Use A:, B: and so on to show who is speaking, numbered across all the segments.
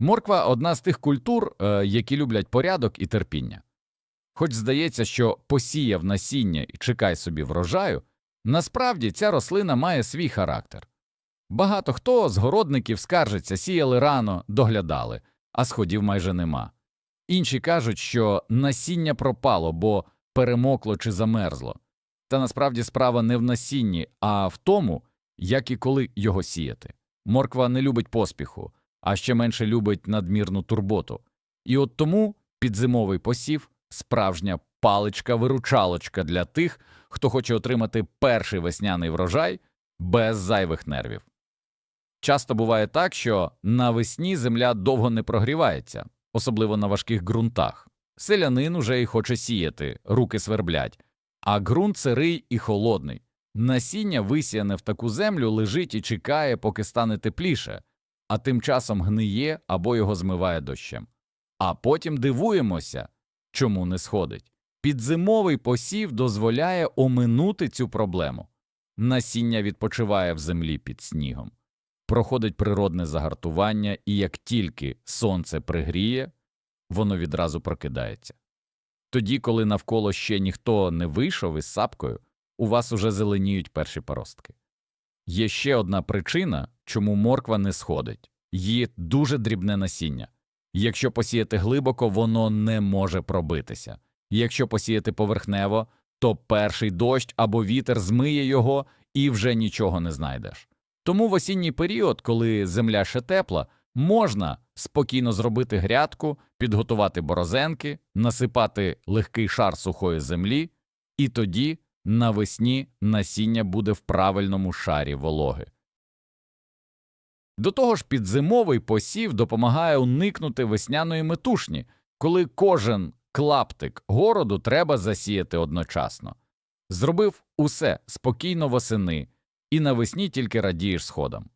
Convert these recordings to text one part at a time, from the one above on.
A: Морква одна з тих культур, е, які люблять порядок і терпіння. Хоч здається, що посіяв насіння і чекай собі врожаю, насправді ця рослина має свій характер. Багато хто з городників скаржиться, сіяли рано, доглядали, а сходів майже нема. Інші кажуть, що насіння пропало, бо перемокло чи замерзло. Та насправді справа не в насінні, а в тому, як і коли його сіяти. Морква не любить поспіху, а ще менше любить надмірну турботу. І от тому підзимовий посів справжня паличка-виручалочка для тих, хто хоче отримати перший весняний врожай без зайвих нервів. Часто буває так, що навесні земля довго не прогрівається, особливо на важких ґрунтах. Селянин уже й хоче сіяти, руки сверблять, а ґрунт сирий і холодний. Насіння, висіяне в таку землю, лежить і чекає, поки стане тепліше, а тим часом гниє або його змиває дощем. А потім дивуємося, чому не сходить. Підзимовий посів дозволяє оминути цю проблему. Насіння відпочиває в землі під снігом, проходить природне загартування, і як тільки сонце пригріє, воно відразу прокидається. Тоді, коли навколо ще ніхто не вийшов із сапкою, у вас уже зеленіють перші паростки. Є ще одна причина, чому морква не сходить її дуже дрібне насіння. Якщо посіяти глибоко, воно не може пробитися. Якщо посіяти поверхнево, то перший дощ або вітер змиє його і вже нічого не знайдеш. Тому в осінній період, коли земля ще тепла, можна спокійно зробити грядку, підготувати борозенки, насипати легкий шар сухої землі, і тоді навесні насіння буде в правильному шарі вологи. До того ж, підзимовий посів допомагає уникнути весняної метушні, коли кожен клаптик городу треба засіяти одночасно. Зробив усе спокійно восени, і навесні тільки радієш сходам.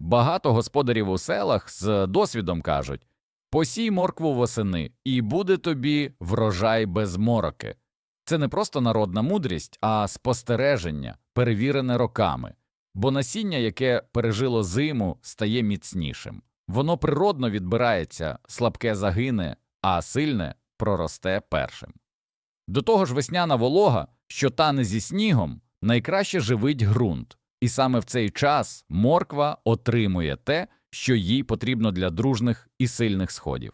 A: Багато господарів у селах з досвідом кажуть посій моркву восени, і буде тобі врожай без мороки. Це не просто народна мудрість, а спостереження, перевірене роками, бо насіння, яке пережило зиму, стає міцнішим. Воно природно відбирається, слабке загине, а сильне проросте першим. До того ж, весняна волога, що тане зі снігом, найкраще живить ґрунт, і саме в цей час морква отримує те, що їй потрібно для дружних і сильних сходів.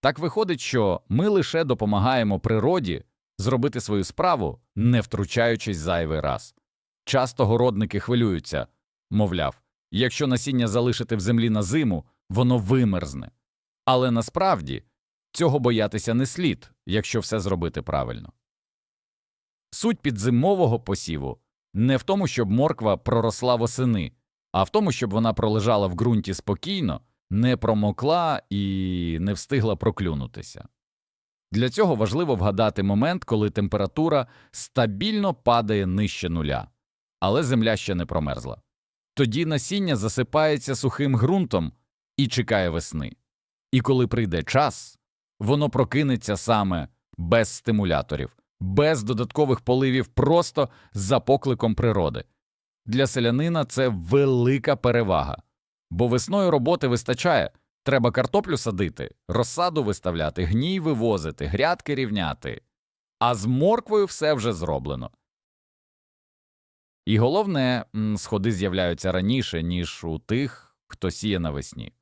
A: Так виходить, що ми лише допомагаємо природі зробити свою справу, не втручаючись зайвий раз. Часто городники хвилюються, мовляв, якщо насіння залишити в землі на зиму, воно вимерзне. Але насправді цього боятися не слід, якщо все зробити правильно. Суть підзимового посіву не в тому, щоб морква проросла восени, а в тому, щоб вона пролежала в ґрунті спокійно, не промокла і не встигла проклюнутися. Для цього важливо вгадати момент, коли температура стабільно падає нижче нуля, але земля ще не промерзла. Тоді насіння засипається сухим ґрунтом і чекає весни. І коли прийде час, воно прокинеться саме без стимуляторів, без додаткових поливів, просто за покликом природи. Для селянина це велика перевага, бо весною роботи вистачає. Треба картоплю садити, розсаду виставляти, гній вивозити, грядки рівняти, а з морквою все вже зроблено. І головне, сходи з'являються раніше, ніж у тих, хто сіє навесні.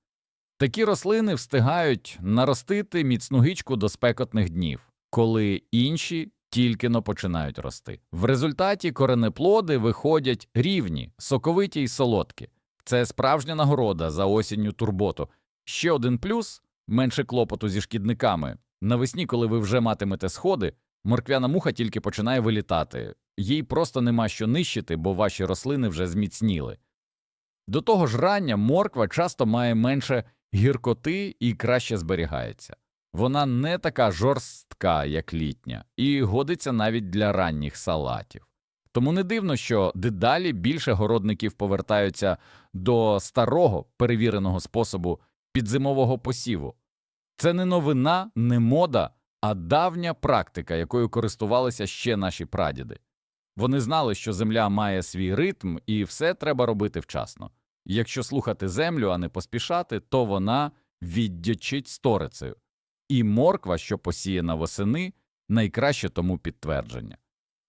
A: Такі рослини встигають наростити міцну гичку до спекотних днів, коли інші тільки но починають рости. В результаті коренеплоди виходять рівні, соковиті й солодкі. Це справжня нагорода за осінню турботу. Ще один плюс менше клопоту зі шкідниками. Навесні, коли ви вже матимете сходи, морквяна муха тільки починає вилітати, їй просто нема що нищити, бо ваші рослини вже зміцніли. До того ж, рання морква часто має менше гіркоти і краще зберігається. Вона не така жорстка, як літня, і годиться навіть для ранніх салатів. Тому не дивно, що дедалі більше городників повертаються до старого перевіреного способу підзимового посіву. Це не новина, не мода, а давня практика, якою користувалися ще наші прадіди. Вони знали, що земля має свій ритм і все треба робити вчасно. Якщо слухати землю, а не поспішати, то вона віддячить сторицею. І морква, що посіяна восени, найкраще тому підтвердження.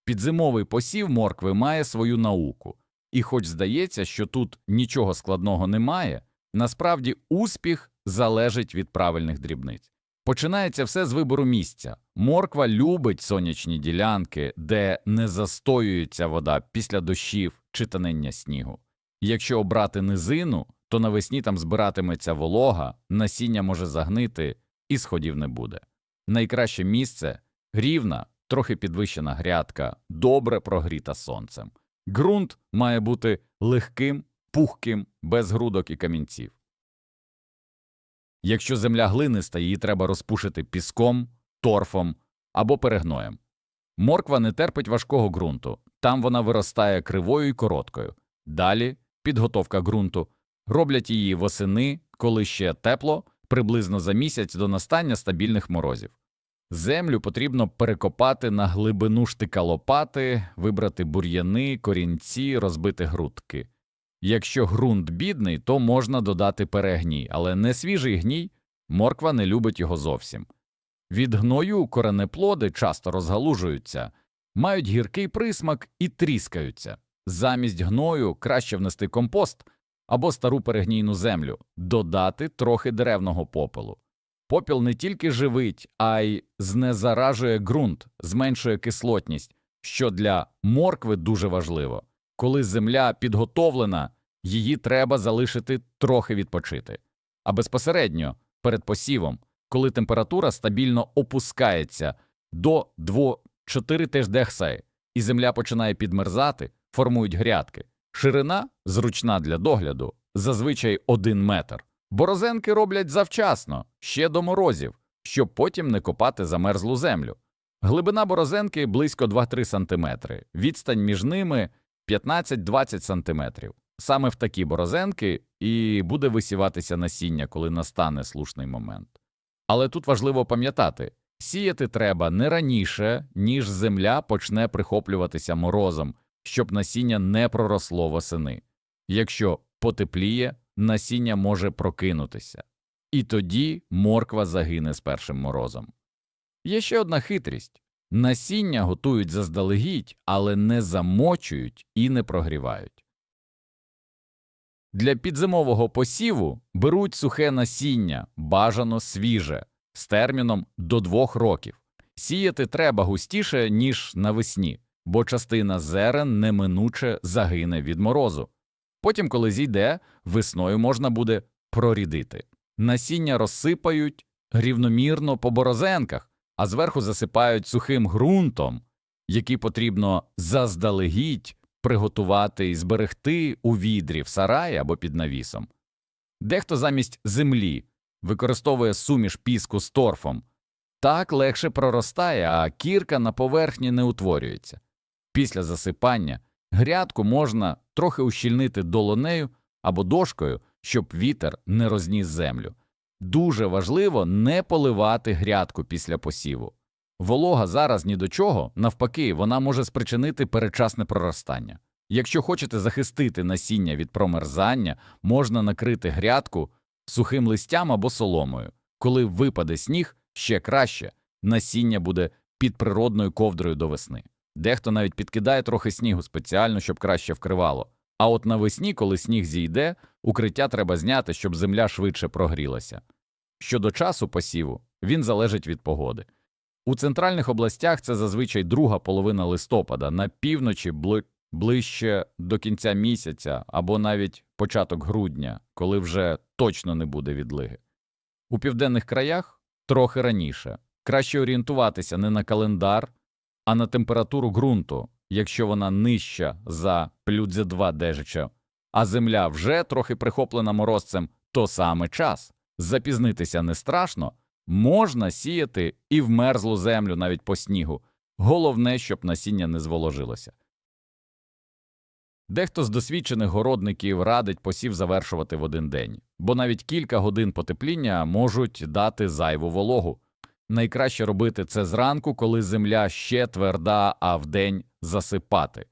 A: Підзимовий посів моркви має свою науку, і хоч здається, що тут нічого складного немає, насправді успіх залежить від правильних дрібниць. Починається все з вибору місця. Морква любить сонячні ділянки, де не застоюється вода після дощів чи танення снігу. Якщо обрати низину, то навесні там збиратиметься волога, насіння може загнити і сходів не буде. Найкраще місце рівна, трохи підвищена грядка, добре прогріта сонцем. Ґрунт має бути легким, пухким, без грудок і камінців. Якщо земля глиниста, її треба розпушити піском, торфом або перегноєм. Морква не терпить важкого ґрунту, там вона виростає кривою і короткою. Далі підготовка ґрунту. Роблять її восени, коли ще тепло, приблизно за місяць до настання стабільних морозів. Землю потрібно перекопати на глибину штика лопати, вибрати бур'яни, корінці, розбити грудки. Якщо ґрунт бідний, то можна додати перегній, але не свіжий гній, морква не любить його зовсім. Від гною коренеплоди часто розгалужуються, мають гіркий присмак і тріскаються. Замість гною краще внести компост або стару перегнійну землю, додати трохи деревного попелу. Попіл не тільки живить, а й знезаражує ґрунт, зменшує кислотність, що для моркви дуже важливо. Коли земля підготовлена, її треба залишити трохи відпочити. А безпосередньо перед посівом, коли температура стабільно опускається до 2-4 тиждехсей, і земля починає підмерзати, формують грядки. Ширина, зручна для догляду, зазвичай 1 метр. Борозенки роблять завчасно, ще до морозів, щоб потім не копати замерзлу землю. Глибина борозенки близько 2-3 см, відстань між ними 15-20 см. Саме в такі борозенки і буде висіватися насіння, коли настане слушний момент. Але тут важливо пам'ятати, сіяти треба не раніше, ніж земля почне прихоплюватися морозом, щоб насіння не проросло восени. Якщо потепліє, насіння може прокинутися, і тоді морква загине з першим морозом. Є ще одна хитрість насіння готують заздалегідь, але не замочують і не прогрівають. Для підзимового посіву беруть сухе насіння, бажано свіже, з терміном до двох років. Сіяти треба густіше, ніж навесні, бо частина зерен неминуче загине від морозу. Потім, коли зійде, весною можна буде прорідити. Насіння розсипають рівномірно по борозенках, а зверху засипають сухим ґрунтом, який потрібно заздалегідь приготувати і зберегти у відрі в сараї або під навісом. Дехто замість землі використовує суміш піску з торфом. Так легше проростає, а кірка на поверхні не утворюється. Після засипання грядку можна трохи ущільнити долонею або дошкою, щоб вітер не розніс землю. Дуже важливо не поливати грядку після посіву. Волога зараз ні до чого, навпаки, вона може спричинити передчасне проростання. Якщо хочете захистити насіння від промерзання, можна накрити грядку сухим листям або соломою. Коли випаде сніг, ще краще насіння буде під природною ковдрою до весни. Дехто навіть підкидає трохи снігу спеціально, щоб краще вкривало. А от навесні, коли сніг зійде, укриття треба зняти, щоб земля швидше прогрілася. Щодо часу посіву, він залежить від погоди. У центральних областях це зазвичай друга половина листопада, на півночі бли... ближче до кінця місяця або навіть початок грудня, коли вже точно не буде відлиги. У південних краях трохи раніше. Краще орієнтуватися не на календар, а на температуру ґрунту, якщо вона нижча за плюдзе 2 дежича, а земля вже трохи прихоплена морозцем, то саме час. Запізнитися не страшно, можна сіяти і в мерзлу землю навіть по снігу. Головне, щоб насіння не зволожилося. Дехто з досвідчених городників радить посів завершувати в один день, бо навіть кілька годин потепління можуть дати зайву вологу. Найкраще робити це зранку, коли земля ще тверда, а вдень засипати.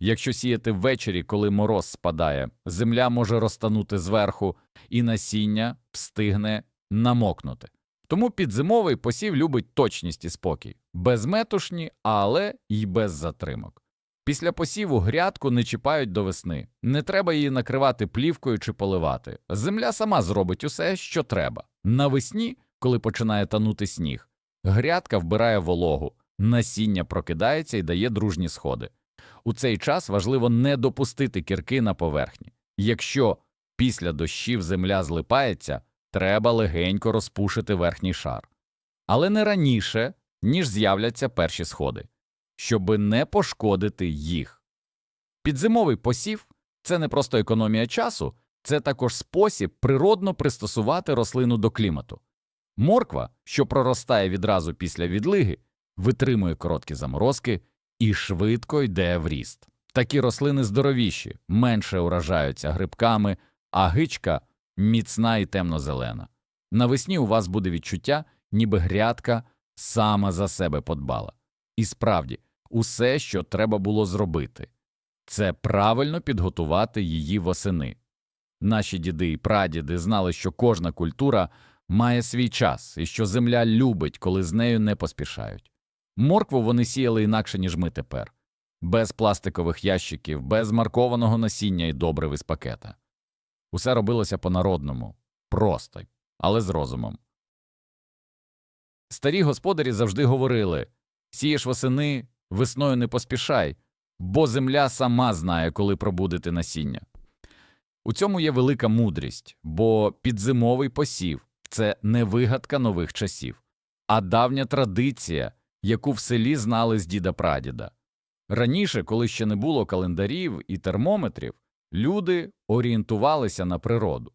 A: Якщо сіяти ввечері, коли мороз спадає, земля може розтанути зверху, і насіння встигне намокнути. Тому підзимовий посів любить точність і спокій, безметушні, але й без затримок. Після посіву грядку не чіпають до весни, не треба її накривати плівкою чи поливати. Земля сама зробить усе, що треба. Навесні, коли починає танути сніг, грядка вбирає вологу, насіння прокидається і дає дружні сходи. У цей час важливо не допустити кірки на поверхні. Якщо після дощів земля злипається, треба легенько розпушити верхній шар. Але не раніше, ніж з'являться перші сходи, щоби не пошкодити їх. Підзимовий посів це не просто економія часу, це також спосіб природно пристосувати рослину до клімату. Морква, що проростає відразу після відлиги, витримує короткі заморозки і швидко йде в ріст. Такі рослини здоровіші, менше уражаються грибками, а гичка міцна і темно-зелена. Навесні у вас буде відчуття, ніби грядка сама за себе подбала. І справді, усе, що треба було зробити, це правильно підготувати її восени. Наші діди і прадіди знали, що кожна культура має свій час і що земля любить, коли з нею не поспішають. Моркву вони сіяли інакше, ніж ми тепер, без пластикових ящиків, без маркованого насіння і добрив із пакета. Усе робилося по-народному, просто, але з розумом. Старі господарі завжди говорили сієш восени, весною не поспішай, бо земля сама знає, коли пробудити насіння. У цьому є велика мудрість, бо підзимовий посів це не вигадка нових часів, а давня традиція, яку в селі знали з діда прадіда. Раніше, коли ще не було календарів і термометрів, люди орієнтувалися на природу.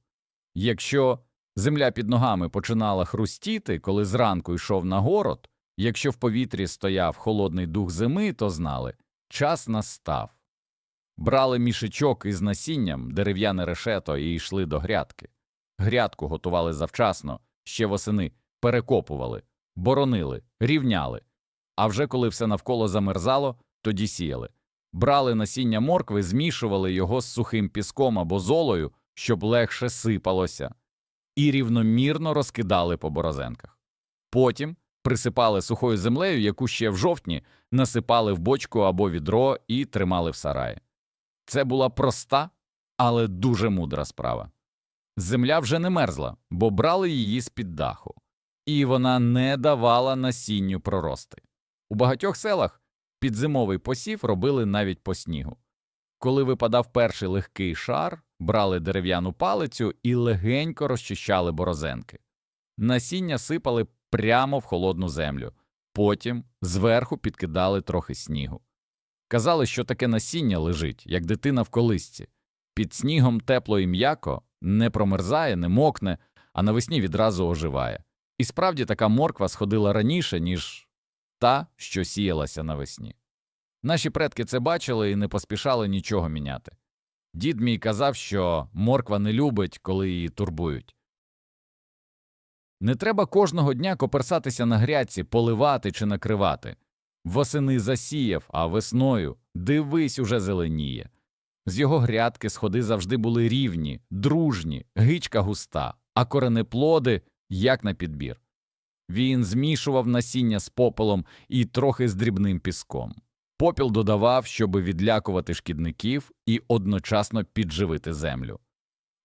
A: Якщо земля під ногами починала хрустіти, коли зранку йшов на город, якщо в повітрі стояв холодний дух зими, то знали час настав. Брали мішечок із насінням, дерев'яне решето і йшли до грядки. Грядку готували завчасно, ще восени перекопували, боронили, рівняли. А вже коли все навколо замерзало, тоді сіяли. Брали насіння моркви, змішували його з сухим піском або золою, щоб легше сипалося, і рівномірно розкидали по борозенках. Потім присипали сухою землею, яку ще в жовтні насипали в бочку або відро і тримали в сараї. Це була проста, але дуже мудра справа. Земля вже не мерзла, бо брали її з-під даху, і вона не давала насінню прорости. У багатьох селах підзимовий посів робили навіть по снігу. Коли випадав перший легкий шар, брали дерев'яну палицю і легенько розчищали борозенки. Насіння сипали прямо в холодну землю, потім зверху підкидали трохи снігу. Казали, що таке насіння лежить, як дитина в колисці. Під снігом тепло і м'яко, не промерзає, не мокне, а навесні відразу оживає. І справді така морква сходила раніше, ніж та, що сіялася навесні. Наші предки це бачили і не поспішали нічого міняти. Дід мій казав, що морква не любить, коли її турбують. Не треба кожного дня коперсатися на грядці, поливати чи накривати. Восени засіяв, а весною дивись уже зеленіє. З його грядки сходи завжди були рівні, дружні, гичка густа, а коренеплоди як на підбір. Він змішував насіння з попелом і трохи з дрібним піском. Попіл додавав, щоби відлякувати шкідників і одночасно підживити землю.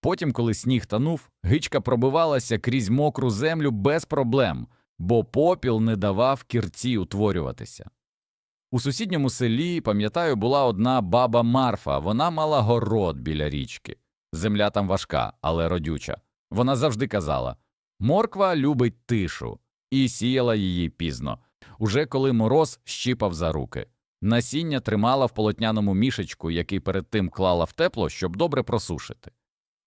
A: Потім, коли сніг танув, гичка пробивалася крізь мокру землю без проблем, бо попіл не давав кірці утворюватися. У сусідньому селі, пам'ятаю, була одна баба Марфа, вона мала город біля річки. Земля там важка, але родюча. Вона завжди казала Морква любить тишу, і сіяла її пізно, уже коли мороз щіпав за руки. Насіння тримала в полотняному мішечку, який перед тим клала в тепло, щоб добре просушити.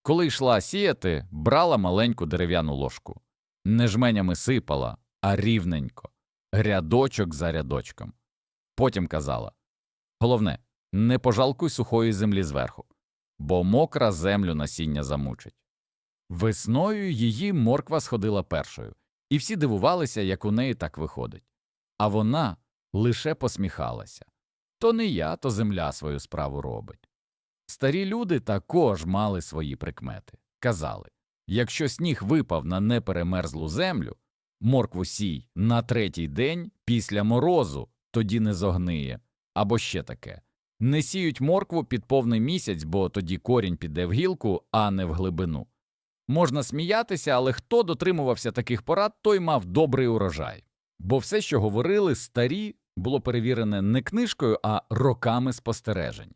A: Коли йшла сіяти, брала маленьку дерев'яну ложку. Не жменями сипала, а рівненько, рядочок за рядочком. Потім казала Головне, не пожалкуй сухої землі зверху, бо мокра землю насіння замучить. Весною її морква сходила першою, і всі дивувалися, як у неї так виходить. А вона лише посміхалася то не я, то земля свою справу робить. Старі люди також мали свої прикмети. Казали Якщо сніг випав на неперемерзлу землю, моркву сій на третій день після морозу, тоді не зогниє. Або ще таке. Не сіють моркву під повний місяць, бо тоді корінь піде в гілку, а не в глибину. Можна сміятися, але хто дотримувався таких порад, той мав добрий урожай. Бо все, що говорили старі, було перевірене не книжкою, а роками спостережень.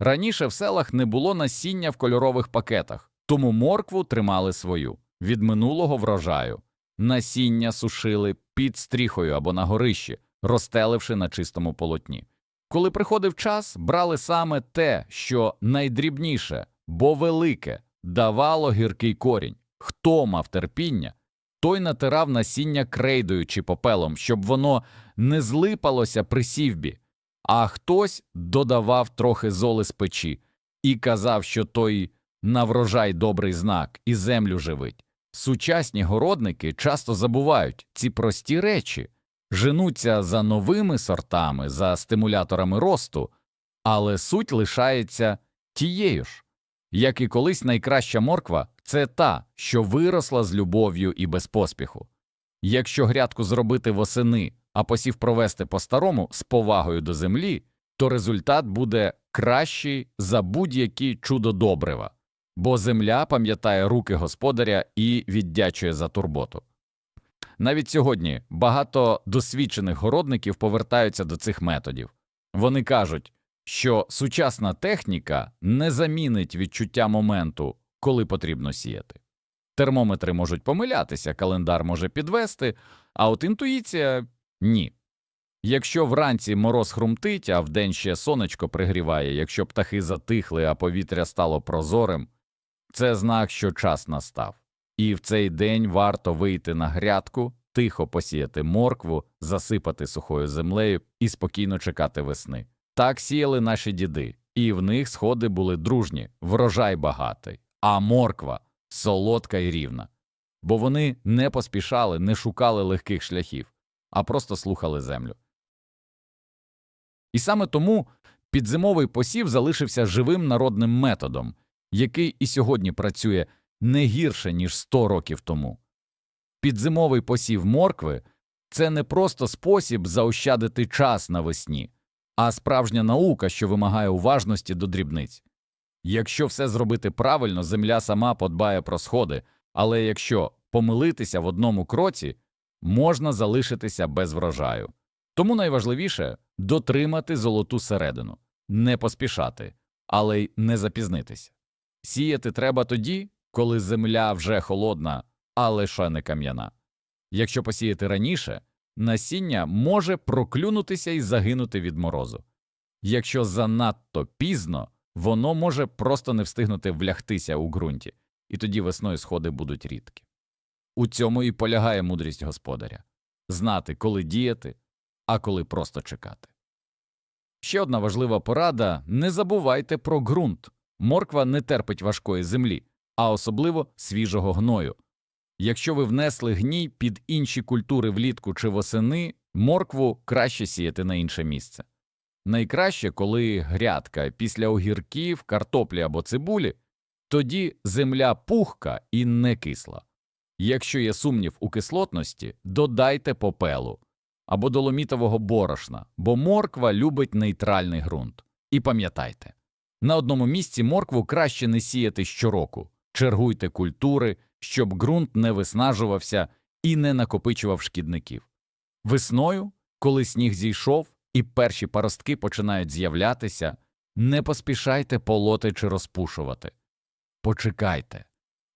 A: Раніше в селах не було насіння в кольорових пакетах, тому моркву тримали свою від минулого врожаю. Насіння сушили під стріхою або на горищі, розстеливши на чистому полотні. Коли приходив час, брали саме те, що найдрібніше, бо велике, давало гіркий корінь. Хто мав терпіння, той натирав насіння крейдою чи попелом, щоб воно не злипалося при сівбі, а хтось додавав трохи золи з печі і казав, що той на врожай добрий знак і землю живить. Сучасні городники часто забувають ці прості речі, женуться за новими сортами, за стимуляторами росту, але суть лишається тією ж. Як і колись найкраща морква це та, що виросла з любов'ю і без поспіху. Якщо грядку зробити восени, а посів провести по-старому з повагою до землі, то результат буде кращий за будь-які чудо-добрива, бо земля пам'ятає руки господаря і віддячує за турботу. Навіть сьогодні багато досвідчених городників повертаються до цих методів. Вони кажуть, що сучасна техніка не замінить відчуття моменту, коли потрібно сіяти. Термометри можуть помилятися, календар може підвести, а от інтуїція ні. Якщо вранці мороз хрумтить, а вдень ще сонечко пригріває, якщо птахи затихли, а повітря стало прозорим, це знак, що час настав. І в цей день варто вийти на грядку, тихо посіяти моркву, засипати сухою землею і спокійно чекати весни. Так сіяли наші діди, і в них сходи були дружні, врожай багатий, а морква солодка і рівна. Бо вони не поспішали, не шукали легких шляхів, а просто слухали землю. І саме тому підзимовий посів залишився живим народним методом, який і сьогодні працює не гірше, ніж 100 років тому. Підзимовий посів моркви це не просто спосіб заощадити час навесні, а справжня наука, що вимагає уважності до дрібниць. Якщо все зробити правильно, земля сама подбає про сходи, але якщо помилитися в одному кроці, можна залишитися без врожаю. Тому найважливіше дотримати золоту середину, не поспішати, але й не запізнитися. Сіяти треба тоді, коли земля вже холодна, але ще не кам'яна. Якщо посіяти раніше, насіння може проклюнутися і загинути від морозу. Якщо занадто пізно, воно може просто не встигнути влягтися у ґрунті, і тоді весною сходи будуть рідкі. У цьому і полягає мудрість господаря знати, коли діяти, а коли просто чекати. Ще одна важлива порада не забувайте про ґрунт. Морква не терпить важкої землі, а особливо свіжого гною. Якщо ви внесли гній під інші культури влітку чи восени, моркву краще сіяти на інше місце. Найкраще, коли грядка після огірків, картоплі або цибулі, тоді земля пухка і не кисла. Якщо є сумнів у кислотності, додайте попелу або доломітового борошна, бо морква любить нейтральний ґрунт. І пам'ятайте, на одному місці моркву краще не сіяти щороку, чергуйте культури, щоб ґрунт не виснажувався і не накопичував шкідників. Весною, коли сніг зійшов і перші паростки починають з'являтися, не поспішайте полоти чи розпушувати. Почекайте,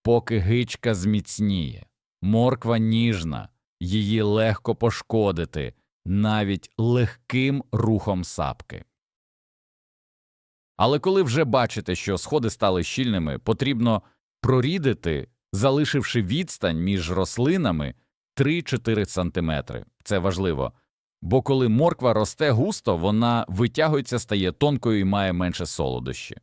A: поки гичка зміцніє, морква ніжна, її легко пошкодити навіть легким рухом сапки. Але коли вже бачите, що сходи стали щільними, потрібно прорідити, залишивши відстань між рослинами 3-4 см. Це важливо. Бо коли морква росте густо, вона витягується, стає тонкою і має менше солодощі.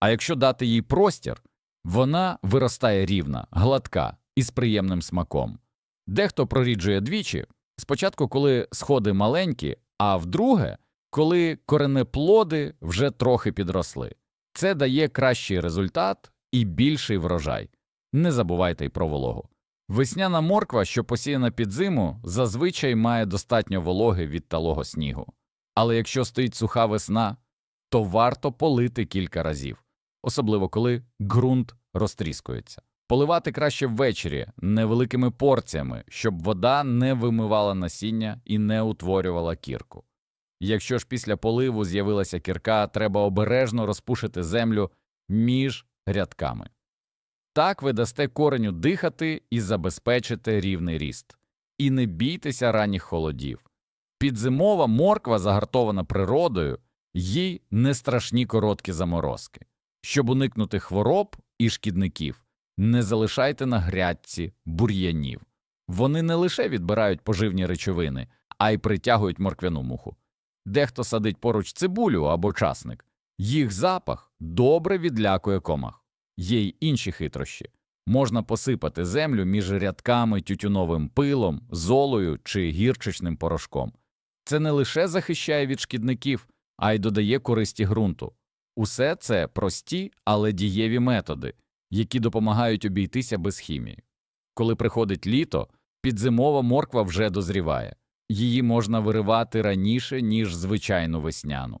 A: А якщо дати їй простір, вона виростає рівна, гладка і з приємним смаком. Дехто проріджує двічі спочатку, коли сходи маленькі, а вдруге, коли коренеплоди вже трохи підросли. Це дає кращий результат і більший врожай. Не забувайте й про вологу. Весняна морква, що посіяна під зиму, зазвичай має достатньо вологи від талого снігу. Але якщо стоїть суха весна, то варто полити кілька разів, особливо коли ґрунт розтріскується. Поливати краще ввечері невеликими порціями, щоб вода не вимивала насіння і не утворювала кірку. Якщо ж після поливу з'явилася кірка, треба обережно розпушити землю між рядками. Так ви дасте кореню дихати і забезпечите рівний ріст. І не бійтеся ранніх холодів. Підзимова морква, загартована природою, їй не страшні короткі заморозки. Щоб уникнути хвороб і шкідників, не залишайте на грядці бур'янів. Вони не лише відбирають поживні речовини, а й притягують морквяну муху. Дехто садить поруч цибулю або часник. Їх запах добре відлякує комах. Є й інші хитрощі. Можна посипати землю між рядками тютюновим пилом, золою чи гірчичним порошком. Це не лише захищає від шкідників, а й додає користі ґрунту. Усе це прості, але дієві методи, які допомагають обійтися без хімії. Коли приходить літо, підзимова морква вже дозріває. Її можна виривати раніше, ніж звичайну весняну.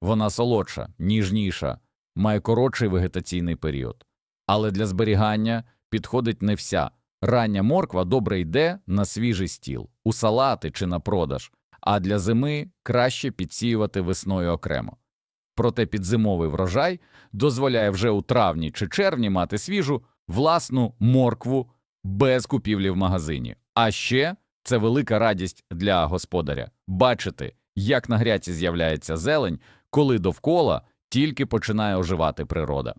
A: Вона солодша, ніжніша, має коротший вегетаційний період. Але для зберігання підходить не вся. Рання морква добре йде на свіжий стіл, у салати чи на продаж, а для зими краще підсіювати весною окремо. Проте підзимовий врожай дозволяє вже у травні чи червні мати свіжу власну моркву без купівлі в магазині. А ще це велика радість для господаря бачити, як на гряці з'являється зелень, коли довкола тільки починає оживати природа.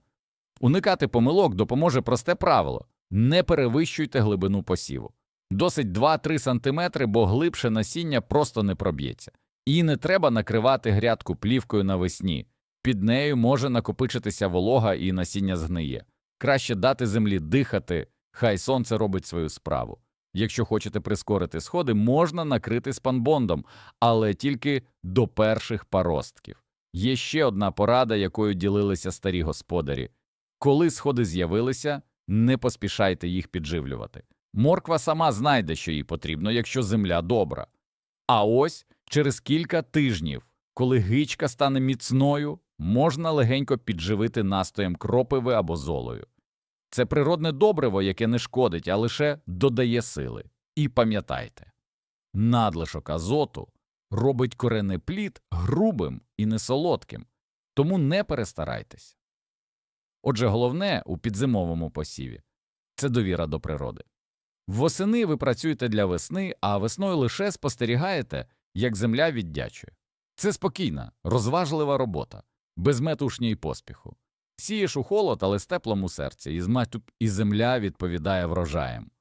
A: Уникати помилок допоможе просте правило не перевищуйте глибину посіву. Досить 2-3 см, бо глибше насіння просто не проб'ється. І не треба накривати грядку плівкою навесні. Під нею може накопичитися волога і насіння згниє. Краще дати землі дихати, хай сонце робить свою справу. Якщо хочете прискорити сходи, можна накрити спанбондом, але тільки до перших паростків. Є ще одна порада, якою ділилися старі господарі. Коли сходи з'явилися, не поспішайте їх підживлювати. Морква сама знайде, що їй потрібно, якщо земля добра. А ось через кілька тижнів, коли гичка стане міцною, можна легенько підживити настоєм кропиви або золою. Це природне добриво, яке не шкодить, а лише додає сили. І пам'ятайте, надлишок азоту робить коренний плід грубим і несолодким, тому не перестарайтесь. Отже, головне у підзимовому посіві це довіра до природи. Восени ви працюєте для весни, а весною лише спостерігаєте, як земля віддячує. Це спокійна, розважлива робота, без метушні й поспіху. Сієш у холод, але з теплом у серці, і земля відповідає врожаєм.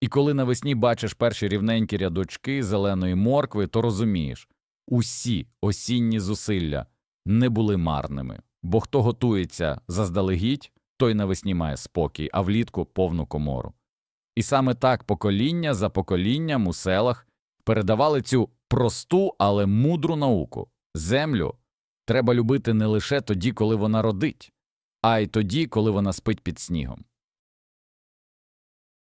A: І коли навесні бачиш перші рівненькі рядочки зеленої моркви, то розумієш усі осінні зусилля не були марними, бо хто готується заздалегідь, той навесні має спокій, а влітку повну комору. І саме так покоління за поколінням у селах передавали цю просту, але мудру науку землю треба любити не лише тоді, коли вона родить, а й тоді, коли вона спить під снігом.